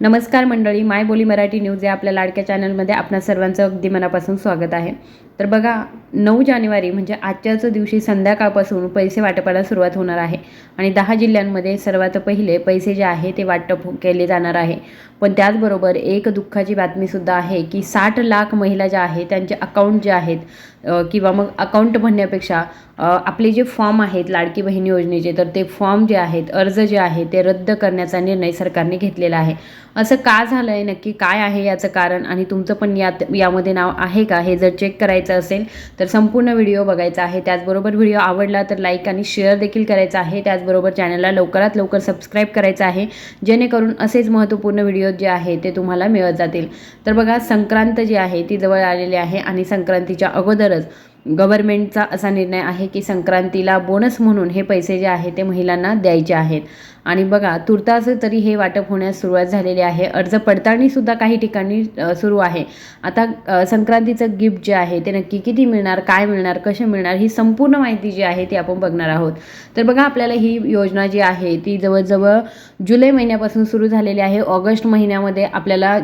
नमस्कार मंडळी माय बोली मराठी न्यूज या आपल्या लाडक्या चॅनलमध्ये आपणा सर्वांचं अगदी मनापासून स्वागत आहे. तर बघा नऊ जानेवारी म्हणजे आजच्याच दिवशी संध्याकाळपासून पैसे वाटपाला सुरुवात होणार आहे. आणि दहा जिल्ह्यांमध्ये सर्वात पहिले पैसे जे आहे ते वाटप केले जाणार आहे. पण त्याचबरोबर एक दुःखाची बातमीसुद्धा आहे की साठ लाख महिला ज्या आहेत त्यांचे अकाउंट जे आहेत किंवा मग अकाउंट म्हणण्यापेक्षा आपले जे फॉर्म आहेत लाडकी बहीण योजनेचे तर ते फॉर्म जे आहेत अर्ज जे आहे ते रद्द करण्याचा निर्णय सरकारने घेतलेला आहे. असं का झालं आहे नक्की काय आहे याचं कारण आणि तुमचं पण यात यामध्ये नाव आहे का हे जर चेक करायचं असेल तर संपूर्ण व्हिडिओ बघायचा आहे. त्याचबरोबर व्हिडिओ आवडला तर लाईक आणि शेअर देखील करायचा आहे. त्याचबरोबर चॅनलला लवकरात लवकर सबस्क्राईब करायचं आहे. जेणेकरून असेच महत्त्वपूर्ण व्हिडिओ जे आहे ते तुम्हाला मिळत जातील. तर बघा संक्रांत जी आहे ती जवळ आलेली आहे आणि संक्रांतीच्या अगोदरच गव्हर्मेंटचा असा निर्णय आहे की संक्रांतीला बोनस म्हणून हे पैसे जे आहे ते महिलांना द्यायचे आहेत. आणि बघा तुर्तास तरी हे वाटप होण्यास सुरुवात झालेली आहे. अर्ज पडताळणीसुद्धा काही ठिकाणी सुरू आहे. आता संक्रांतीचं गिफ्ट जे आहे ते नक्की किती मिळणार काय मिळणार कसे मिळणार ही संपूर्ण माहिती जी आहे ती आपण बघणार आहोत. तर बघा आपल्याला ही योजना जी आहे ती जवळजवळ जुलै महिन्यापासून सुरू झालेली आहे. ऑगस्ट महिन्यामध्ये आपल्याला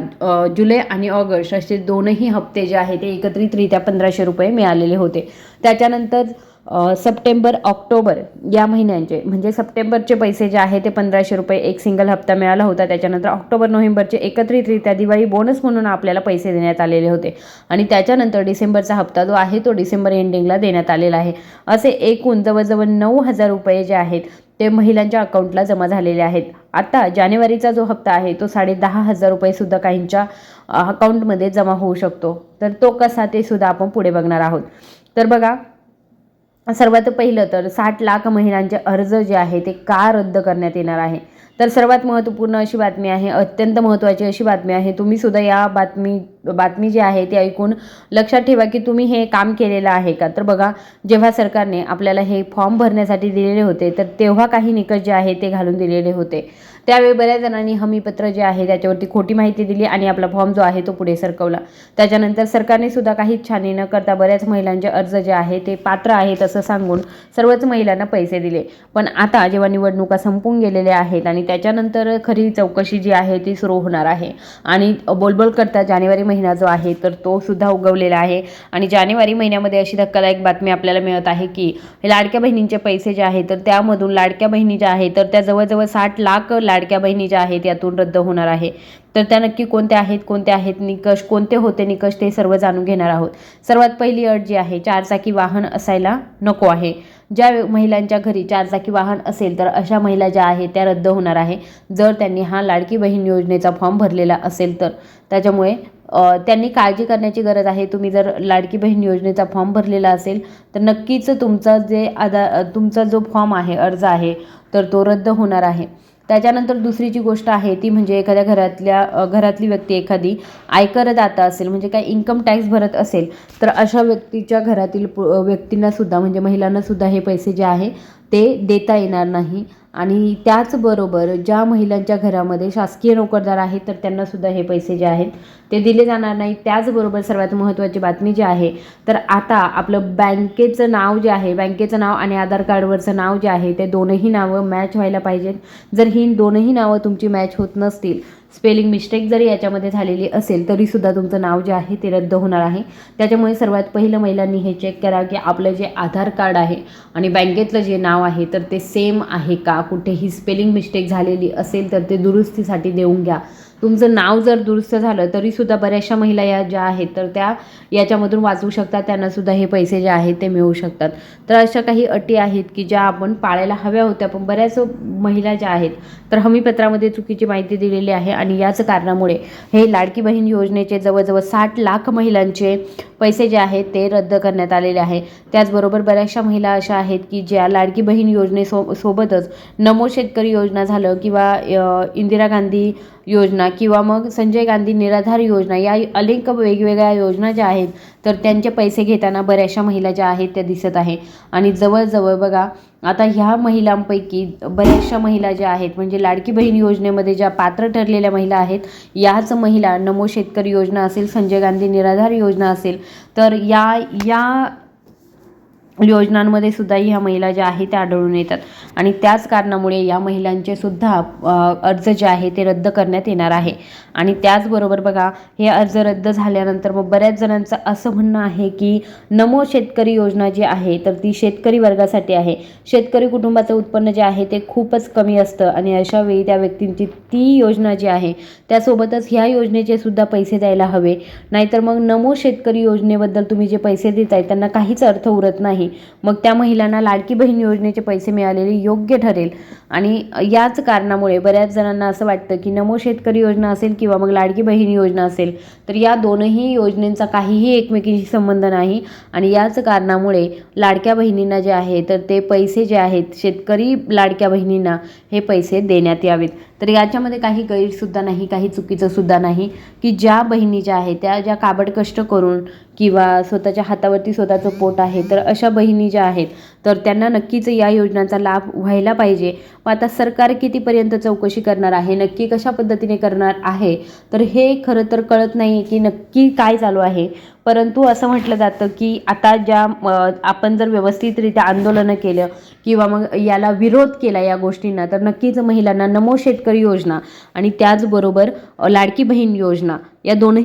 जुलै आणि ऑगस्ट असे दोनही हप्ते जे आहे ते एकत्रितरित्या पंधराशे रुपये मिळालेले होते. त्याच्यानंतर सप्टेंबर ऑक्टोबर या महिन्यांचे म्हणजे सप्टेंबरचे पैसे जे आहे ते पंधराशे रुपये एक सिंगल हप्ता मिळाला होता. त्याच्यानंतर ऑक्टोबर नोव्हेंबरचे एकत्रितरित्या दिवाळी बोनस म्हणून आपल्याला पैसे देण्यात आलेले होते. आणि त्याच्यानंतर डिसेंबरचा हप्ता जो आहे तो डिसेंबर एंडिंगला देण्यात आलेला आहे. असे एकूण जवळजवळ नऊ हजार रुपये जे आहेत ते महिलांच्या अकाउंटला जमा झालेले आहेत. आता जानेवारीचा जो हप्ता आहे तो साडे दहा हजार रुपयेसुद्धा काहींच्या अकाउंटमध्ये जमा होऊ शकतो. तर तो कसा ते सुद्धा आपण पुढे बघणार आहोत. तर बघा सर्वात पहिलं तर साठ लाख महिलांचे अर्ज जे आहे ते का रद्द करण्यात येणार आहे? तर सर्वात महत्त्वपूर्ण अशी बातमी आहे अत्यंत महत्त्वाची अशी बातमी आहे तुम्ही सुद्धा या बातमी बातमी जी आहे ती ऐकून लक्षात ठेवा की तुम्ही हे काम केलेलं आहे का? तर बघा जेव्हा सरकारने आपल्याला हे फॉर्म भरण्यासाठी दिलेले होते तर तेव्हा काही निकष जे आहे ते घालून दिलेले होते. त्यावेळी बऱ्याच जणांनी हमीपत्र जे आहे त्याच्यावरती खोटी माहिती दिली आणि आपला फॉर्म जो आहे तो पुढे सरकवला. त्याच्यानंतर सरकारने सुद्धा काहीच छानी न करता बऱ्याच महिलांचे अर्ज जे आहे ते पात्र आहेत असं सांगून सर्वच महिलांना पैसे दिले. पण आता जेव्हा निवडणुका संपून गेलेल्या आहेत आणि त्याच्यानंतर खरी चौकशी जी आहे ती सुरू होणार आहे. आणि बोलबोल करता जानेवारी महिना जो आहे तर तो सुद्धा उगवलेला आहे. आणि जानेवारी महिन्यामध्ये अशी धक्कादायक बातमी आपल्याला मिळत आहे की लाडक्या बहिणींचे पैसे जे आहेत तर त्यामधून लाडक्या बहिणी ज्या आहेत तर त्या जवळजवळ साठ लाख लाडक्या बहिणी ज्या आहेत यातून रद्द होणार आहे. तर त्या नक्की कोणत्या आहेत कोणत्या आहेत निकष कोणते होते निकष ते सर्व जाणून घेणार आहोत. सर्वात पहिली अट जी आहे चारचाकी वाहन असायला नको आहे. ज्या महिलांच्या घरी चारचाकी वाहन असेल तर अशा महिला ज्या आहेत त्या रद्द होणार आहे. जर त्यांनी हा लाडकी बहीण योजनेचा फॉर्म भरलेला असेल तर. त्याच्यामुळे त्यांनी काळजी करण्याची गरज आहे. तुम्ही जर लाडकी बहीण योजनेचा फॉर्म भरलेला असेल तर नक्कीच तुमचा जे आधार तुमचा जो फॉर्म आहे अर्ज आहे तर तो रद्द होणार आहे. त्याच्यानंतर दुसरी जी गोष्ट आहे ती म्हणजे एखाद्या घरातल्या घरातली व्यक्ती एखादी आयकरदाता असेल म्हणजे काय इन्कम टॅक्स भरत असेल तर अशा व्यक्तीच्या घरातील पु- व्यक्तींना सुद्धा म्हणजे महिलांना सुद्धा हे पैसे जे आहे ते देता येणार नाही. आणि त्याचबरोबर ज्या महिलांच्या घरामध्ये शासकीय नोकरदार आहेत तर त्यांना सुद्धा हे पैसे जे आहेत ते दिले जाणार नाही. त्याचबरोबर सर्वात महत्त्वाची बातमी जी आहे तर आता आपलं बँकेचं नाव जे आहे बँकेचं नाव आणि आधार कार्डवरचं नाव जे आहे ते दोनही नावं मॅच व्हायला पाहिजेत. जर ही दोनही नावं तुमची मॅच होत नसतील स्पेलिंग मिस्टेक जरी याच्यामध्ये झालेली असेल तरीसुद्धा तुमचं नाव जे आहे ते रद्द होणार आहे. त्याच्यामुळे सर्वात पहिलं महिलांनी हे चेक करा की आपलं जे आधार कार्ड आहे आणि बँकेतलं जे नाव आहे तर ते सेम आहे का? कुठेही स्पेलिंग मिस्टेक झालेली असेल तर ते दुरुस्तीसाठी देऊन घ्या. तुमचं नाव जर दुरुस्त झालं तरीसुद्धा बऱ्याचशा महिला या ज्या आहेत तर त्या याच्यामधून वाचू शकतात. त्यांनासुद्धा हे पैसे जे आहेत ते मिळू शकतात. तर अशा काही अटी आहेत की ज्या आपण पाळायला हव्या होत्या पण बऱ्याच महिला ज्या आहेत तर हमीपत्रामध्ये चुकीची माहिती दिलेली आहे आणि याच कारणामुळे हे लाडकी बहीण योजनेचे जवळजवळ साठ लाख महिलांचे पैसे जे आहेत ते रद्द करण्यात आलेले आहे. त्याचबरोबर बऱ्याचशा महिला अशा आहेत की ज्या लाडकी बहीण योजनेसो सोबतच नमो शेतकरी योजना झालं किंवा इंदिरा गांधी योजना किंवा मग संजय गांधी निराधार योजना या अनेक वेगवेगळ्या योजना ज्या आहेत तर त्यांचे पैसे घेताना बऱ्याचशा महिला ज्या आहेत त्या दिसत आहे. आणि जवळजवळ बघा आता ह्या महिलांपैकी बऱ्याचशा महिला ज्या आहेत म्हणजे लाडकी बहीण योजनेमध्ये ज्या पात्र ठरलेल्या महिला आहेत याच महिला नमो शेतकरी योजना असेल संजय गांधी निराधार योजना असेल तर या या योजनांमध्ये सुद्धा ह्या महिला ज्या आहेत त्या आढळून येतात. आणि त्याच कारणामुळे या महिलांचे सुद्धा अर्ज जे आहे ते रद्द करण्यात येणार आहे. आणि त्याचबरोबर बघा हे अर्ज रद्द झाल्यानंतर मग बऱ्याच जणांचं असं म्हणणं आहे की नमो शेतकरी योजना जी आहे तर ती शेतकरी वर्गासाठी आहे. शेतकरी कुटुंबाचं उत्पन्न जे आहे ते खूपच कमी असतं. आणि अशा वेळी त्या व्यक्तींची ती योजना जी आहे त्यासोबतच ह्या योजनेचे सुद्धा पैसे द्यायला हवे. नाहीतर मग नमो शेतकरी योजनेबद्दल तुम्ही जे पैसे देत आहे त्यांना काहीच अर्थ उरत नाही. मग त्या महिलांना लाडकी बहीण योजनेचे पैसे मिळालेले योग्य ठरेल. आणि याच कारणामुळे बऱ्याच जणांना असं वाटतं की नमो शेतकरी योजना असेल किंवा मग लाडकी बहीण योजना असेल तर या दोनही योजनेचा काहीही एकमेकींशी संबंध नाही. आणि याच कारणामुळे लाडक्या बहिणींना जे आहे तर ते पैसे जे आहेत शेतकरी लाडक्या बहिणींना हे पैसे देण्यात यावेत. तर याच्यामध्ये काही गैरसुद्धा नाही काही चुकीचं सुद्धा नाही की ज्या बहिणी ज्या आहेत त्या ज्या काबड कष्ट करून किंवा स्वतःच्या हातावरती स्वतःचं पोट आहे तर अशा बहिणी ज्या आहेत तर त्यांना नक्कीच या योजनांचा लाभ व्हायला पाहिजे. मग आता सरकार कितीपर्यंत चौकशी करणार आहे? नक्की कशा पद्धतीने करणार आहे? तर हे खरं तर कळत नाही की नक्की काय चालू आहे. परंतु असं म्हटलं जातं की आता ज्या आपण जर व्यवस्थितरित्या आंदोलनं केलं किंवा मग याला विरोध केला या गोष्टींना तर नक्कीच महिलांना नमो शेतकरी योजना आणि त्याचबरोबर लाडकी बहीण योजना या दोन्ही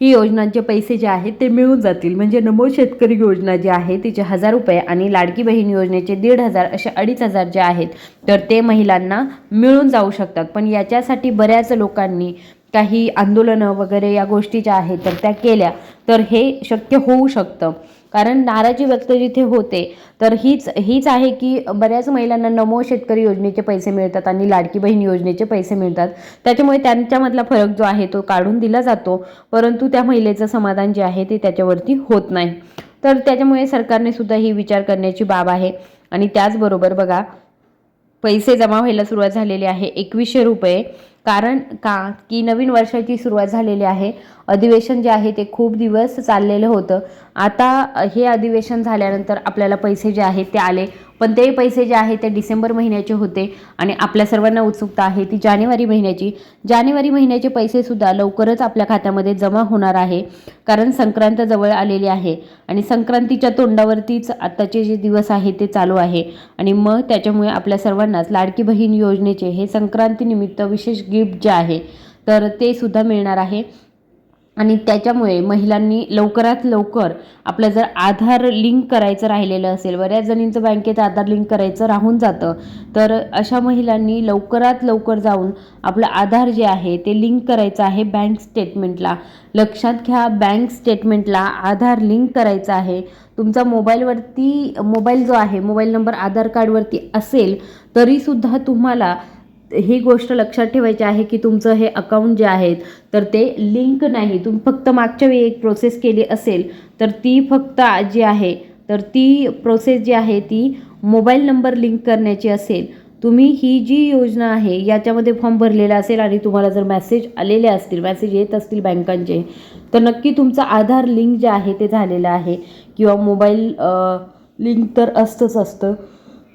ही योजनांचे पैसे जे आहेत ते मिळून जातील. म्हणजे नमो शेतकरी योजना जी आहे तिचे हजार रुपये आणि लाडकी बहीण योजनेचे दीड हजार असे अडीच हजार जे आहेत तर ते महिलांना मिळून जाऊ शकतात. पण याच्यासाठी बऱ्याच लोकांनी काही आंदोलनं वगैरे या गोष्टी ज्या आहेत तर त्या केल्या तर हे शक्य होऊ शकतं. कारण नाराजी व्यक्त जिथे होते तर हीच हीच आहे की बऱ्याच महिलांना नमो शेतकरी योजनेचे पैसे मिळतात आणि लाडकी बहीण योजनेचे पैसे मिळतात. त्याच्यामुळे त्यांच्यामधला फरक जो आहे तो काढून दिला जातो परंतु त्या महिलेचं समाधान जे आहे ते त्याच्यावरती होत नाही. तर त्याच्यामुळे सरकारने सुद्धा ही विचार करण्याची बाब आहे. आणि त्याचबरोबर बघा पैसे जमा व्हायला सुरुवात झालेली आहे एकवीसशे रुपये. कारण का की नवीन वर्षाची सुरुवात झालेली आहे. अधिवेशन जे आहे ते खूप दिवस चाललेलं होतं. आता हे अधिवेशन झाल्यानंतर आपल्याला पैसे जे आहेत ते आले. पण ते पैसे जे आहे ते डिसेंबर महिन्याचे होते आणि आपल्या सर्वांना उत्सुकता आहे ती जानेवारी महिन्याची. जानेवारी महिन्याचे पैसेसुद्धा लवकरच आपल्या खात्यामध्ये जमा होणार आहे. कारण संक्रांत जवळ आलेली आहे आणि संक्रांतीच्या तोंडावरतीच आत्ताचे जे दिवस आहे ते चालू आहे. आणि मग त्याच्यामुळे आपल्या सर्वांनाच लाडकी बहीण योजनेचे हे संक्रांतीनिमित्त विशेष गिफ्ट जे आहे तर ते सुद्धा मिळणार आहे. आणि त्याच्यामुळे महिलांनी लवकरात लवकर आपलं जर आधार लिंक करायचं राहिलेलं असेल बऱ्याच जणींचं बँकेत आधार लिंक करायचं राहून जातं तर अशा महिलांनी लवकरात लवकर जाऊन आपलं आधार जे आहे ते लिंक करायचं आहे बँक स्टेटमेंटला. लक्षात घ्या बँक स्टेटमेंटला आधार लिंक करायचं आहे. तुमचा मोबाईलवरती मोबाईल जो आहे मोबाईल नंबर आधार कार्डवरती असेल तरीसुद्धा तुम्हाला ही गोष्ट लक्षात ठेवायची आहे की तुमचं हे अकाउंट जे आहेत तर ते लिंक नाही. तुम्ही फक्त मागच्या वेळी एक प्रोसेस केली असेल तर ती फक्त जी आहे तर ती प्रोसेस जी आहे ती मोबाईल नंबर लिंक करण्याची असेल. तुम्ही ही जी योजना आहे याच्यामध्ये फॉर्म भरलेला असेल आणि तुम्हाला जर मॅसेज आलेले असतील मॅसेज येत असतील बँकांचे तर नक्की तुमचं आधार लिंक जे आहे ते झालेलं आहे. किंवा मोबाईल लिंक तर असतंच असतं.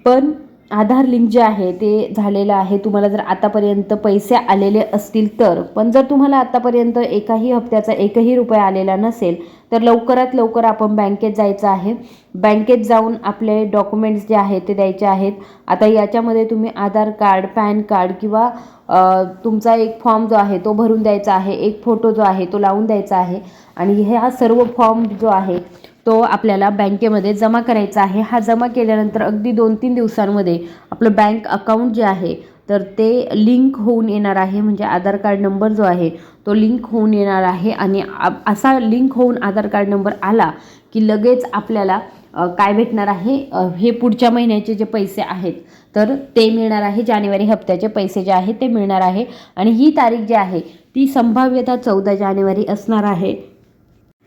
पण आधार लिंक जे आहे ते झालेलं आहे. तुम्हाला जर आतापर्यंत पैसे आलेले असतील तर पण जर तुम्हाला आतापर्यंत एकाही हप्त्याचा एकही रुपया आलेला नसेल तर लवकरात लवकर आपण बँकेत जायचं आहे. बँकेत जाऊन आपले डॉक्युमेंट्स जे आहेत ते द्यायचे आहेत. आता याच्यामध्ये तुम्ही आधार कार्ड पॅन कार्ड किंवा तुमचा एक फॉर्म जो आहे तो भरून द्यायचा आहे. एक फोटो जो आहे तो लावून द्यायचा आहे. आणि ह्या सर्व फॉर्म जो आहे तो आपल्याला बँकेमध्ये जमा करायचा आहे. हा जमा केल्यानंतर अगदी दोन तीन दिवसांमध्ये आपलं बँक अकाउंट जे आहे तर ते लिंक होऊन येणार आहे. म्हणजे आधार कार्ड नंबर जो आहे तो लिंक होऊन येणार आहे. आणि असा लिंक होऊन आधार कार्ड नंबर आला की लगेच आपल्याला काय भेटणार आहे? हे पुढच्या महिन्याचे जे पैसे आहेत तर ते मिळणार आहे. जानेवारी हप्त्याचे पैसे जे आहेत ते मिळणार आहे. आणि ही तारीख जी आहे ती संभाव्यता चौदा जानेवारी असणार आहे.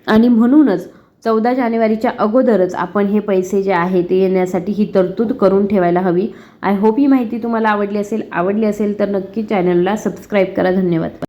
आणि म्हणूनच चौदा जानेवारीच्या अगोदरच आपण हे पैसे जे आहे ते येण्यासाठी ही तरतूद करून ठेवायला हवी. आय होप ही माहिती तुम्हाला आवडली असेल. आवडली असेल तर नक्की चॅनलला सबस्क्राईब करा. धन्यवाद.